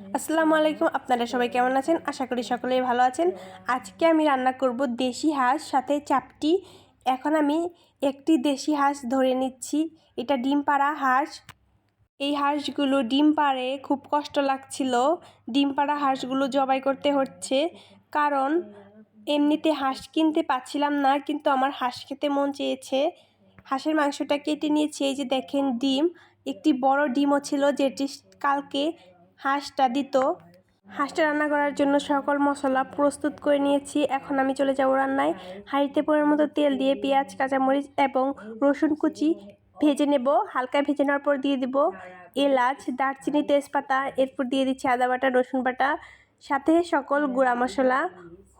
আসসালামু আলাইকুম, আপনারা সবাই কেমন আছেন? আশা করি সকলেই ভালো আছেন। আজকে আমি রান্না করব দেশি হাঁস, সাথে চাপটি। এখন আমি একটি দেশি হাঁস ধরে নিচ্ছি। এটা ডিম পাড়া হাঁস। এই হাঁসগুলো ডিম পাড়ে খুব কষ্ট লাগছিল। ডিম পাড়া হাঁসগুলো জবাই করতে হচ্ছে। কারণ এমনিতে হাঁস কিনতে পাচ্ছিলাম না, কিন্তু আমার হাঁস খেতে মন চেয়েছে। হাঁসের মাংসটা কেটে নিয়েছি। এই যে দেখেন ডিম, একটি বড় ডিমও ছিল যেটি কালকে হাঁসটা দিত। হাঁসটা রান্না করার জন্য সকল মশলা প্রস্তুত করে নিয়েছি। এখন আমি চলে যাব রান্নায়। হাঁড়িতে পরিমাণ মতো তেল দিয়ে পেঁয়াজ, কাঁচামরিচ এবং রসুন কুচি ভেজে নেব। হালকা ভেজে নেওয়ার পর দিয়ে দিব এলাচ, দারচিনি, তেজপাতা। এরপর দিয়ে দিচ্ছি আদা বাটা, রসুন বাটা। সাথে সকল গুঁড়া মশলা,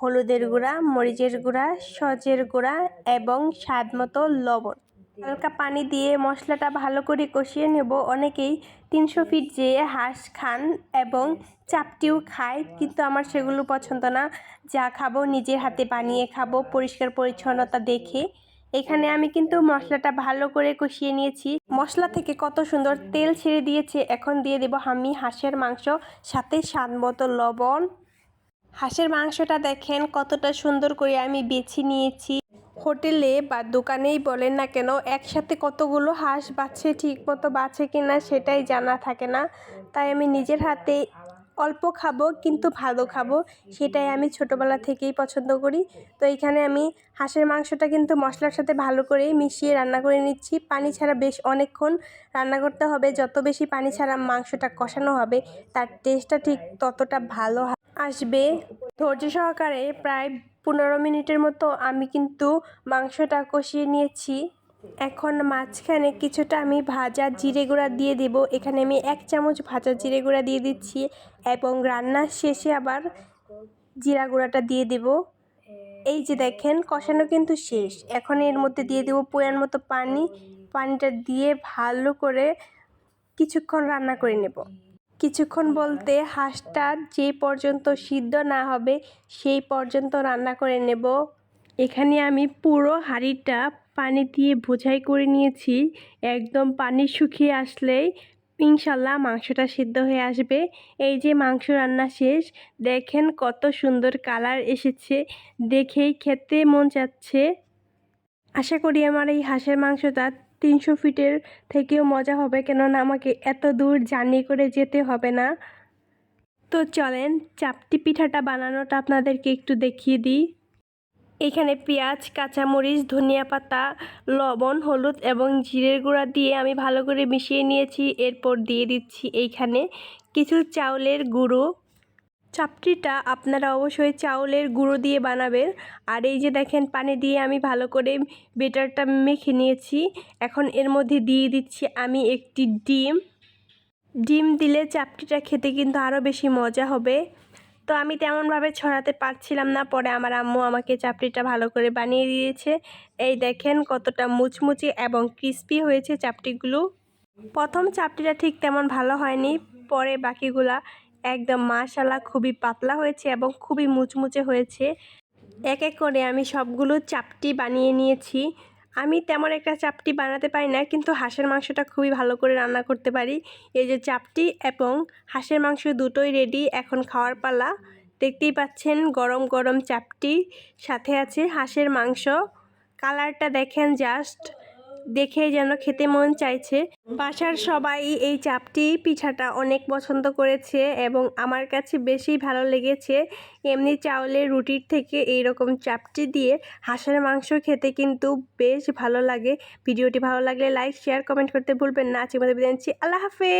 হলুদের গুঁড়া, মরিচের গুঁড়া, সজের গুঁড়া এবং স্বাদ মতো লবণ। হালকা পানি দিয়ে মশলাটা ভালো করে কষিয়ে নেব। অনেকেই তিনশো ফিট যেয়ে হাঁস খান এবং চাপটিও খায়, কিন্তু আমার সেগুলো পছন্দ না। যা খাব নিজের হাতে বানিয়ে খাব, পরিষ্কার পরিচ্ছন্নতা দেখে। এখানে আমি কিন্তু মশলাটা ভালো করে কষিয়ে নিয়েছি। মশলা থেকে কত সুন্দর তেল ছেড়ে দিয়েছে। এখন দিয়ে দেবো আমি হাঁসের মাংস, সাথে স্বাদ মতো লবণ। হাঁসের মাংসটা দেখেন কতটা সুন্দর করে আমি বেছে নিয়েছি। হোটেলে বা দোকানেই বলেন না কেন, একসাথে কতগুলো হাঁস বাচ্ছে ঠিক মতো বাচ্ছে কি না সেটাই জানা থাকে না। তাই আমি নিজের হাতে অল্প খাব কিন্তু ভালো খাব, সেটাই আমি ছোটোবেলা থেকেই পছন্দ করি। তো এখানে আমি হাঁসের মাংসটা কিন্তু মশলার সাথে ভালো করে মিশিয়ে রান্না করে নিচ্ছি। পানি ছাড়া বেশ অনেকক্ষণ রান্না করতে হবে। যত বেশি পানি ছাড়া মাংসটা কষানো হবে, তার টেস্টটা ঠিক ততটা ভালো আসবে। ধৈর্য সহকারে প্রায় পনেরো মিনিটের মতো আমি কিন্তু মাংসটা কষিয়ে নিয়েছি। এখন মাঝখানে কিছুটা আমি ভাজা জিরে গুঁড়া দিয়ে দেব। এখানে আমি এক চামচ ভাজা জিরে গুঁড়া দিয়ে দিচ্ছি এবং রান্নার শেষে আবার জিরা গুঁড়াটা দিয়ে দেব। এই যে দেখেন, কষানো কিন্তু শেষ। এখন এর মধ্যে দিয়ে দেবো পোয়ার মতো পানি। পানিটা দিয়ে ভালো করে কিছুক্ষণ রান্না করে নেব। কিছুক্ষণ বলতে হাঁসটা যে পর্যন্ত সিদ্ধ না হবে সেই পর্যন্ত রান্না করে নেব। এখানে আমি পুরো হাঁড়িটা পানি দিয়ে বোঝাই করে নিয়েছি। একদম পানি শুকিয়ে আসলেই ইনশাল্লাহ মাংসটা সিদ্ধ হয়ে আসবে। এই যে মাংস রান্না শেষ দেখেন কত সুন্দর কালার এসেছে। দেখেই খেতে মন চাচ্ছে। আশা করি আমার এই হাঁসের মাংসটা তিনশো ফিটের থেকেও মজা হবে, কেননা আমাকে এত দূর জার্নি করে যেতে হবে না। তো চলেন, চাপটি পিঠাটা বানানোটা আপনাদেরকে একটু দেখিয়ে দিই। এখানে পেঁয়াজ, কাঁচামরিচ, ধনিয়া পাতা, লবণ, হলুদ এবং জিরের গুঁড়া দিয়ে আমি ভালো করে মিশিয়ে নিয়েছি। এরপর দিয়ে দিচ্ছি এইখানে কিছু চাউলের গুঁড়ো। চাপটিটা আপনারা অবশ্যই চাউলের গুঁড়ো দিয়ে বানাবেন। আর এই যে দেখেন, পানি দিয়ে আমি ভালো করে বেটারটা মেখে নিয়েছি। এখন এর মধ্যে দিয়ে দিচ্ছি আমি একটি ডিম। ডিম দিলে চাপটিটা খেতে কিন্তু আরও বেশি মজা হবে। তো আমি তেমনভাবে ছড়াতে পারছিলাম না, পরে আমার আম্মু আমাকে চাপটিটা ভালো করে বানিয়ে দিয়েছে। এই দেখেন কতটা মুচমুচে এবং ক্রিস্পি হয়েছে চাপটিগুলো। প্রথম চাপটিটা ঠিক তেমন ভালো হয়নি, পরে বাকিগুলা একদম মাশাল্লাহ খুবই পাতলা হয়েছে এবং খুবই মুচমুচে হয়েছে। এক এক করে আমি সবগুলো চাপটি বানিয়ে নিয়েছি। আমি তেমন একটা চাপটি বানাতে পারি না, কিন্তু হাঁসের মাংসটা খুবই ভালো করে রান্না করতে পারি। এই যে চাপটি এবং হাঁসের মাংস দুটোই রেডি এখন খাওয়ার পালা। দেখতেই পাচ্ছেন গরম গরম চাপটি। সাথে আছে হাঁসের মাংস। কালারটা দেখেন জাস্ট দেখে যেন খেতে মন চাইছে। বাসার সবাই এই চাপটি পিঠাটা অনেক পছন্দ করেছে এবং আমার কাছে বেশি ভালো লেগেছে। এমনি চাউলের রুটির থেকে এই রকম চাপটি দিয়ে হাঁসের মাংস খেতে কিন্তু বেশ ভালো লাগে। ভিডিওটি ভালো লাগলে লাইক, শেয়ার, কমেন্ট করতে ভুলবেন না। আজকে মধ্যে বিদায় আল্লাহ হাফেজ!